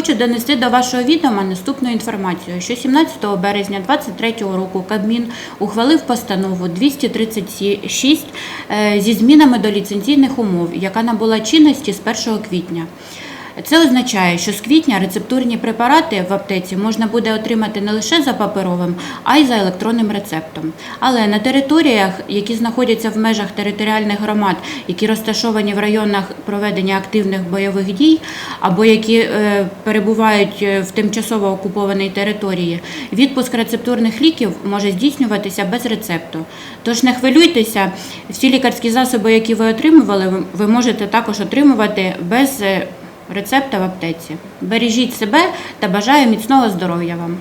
Хочу донести до вашого відома наступну інформацію, що 17 березня 2023 року Кабмін ухвалив постанову 236 е, зі змінами до ліцензійних умов, яка набула чинності з 1 квітня. Це означає, що з квітня рецептурні препарати в аптеці можна буде отримати не лише за паперовим, а й за електронним рецептом. Але на територіях, які знаходяться в межах територіальних громад, які розташовані в районах проведення активних бойових дій, або які е, перебувають е, в тимчасово окупованій території, відпуск рецептурних ліків може здійснюватися без рецепту. Тож не хвилюйтеся, всі лікарські засоби, які ви отримували, ви- можете також отримувати без е, рецепта в аптеці. Бережіть себе та бажаю міцного здоров'я вам.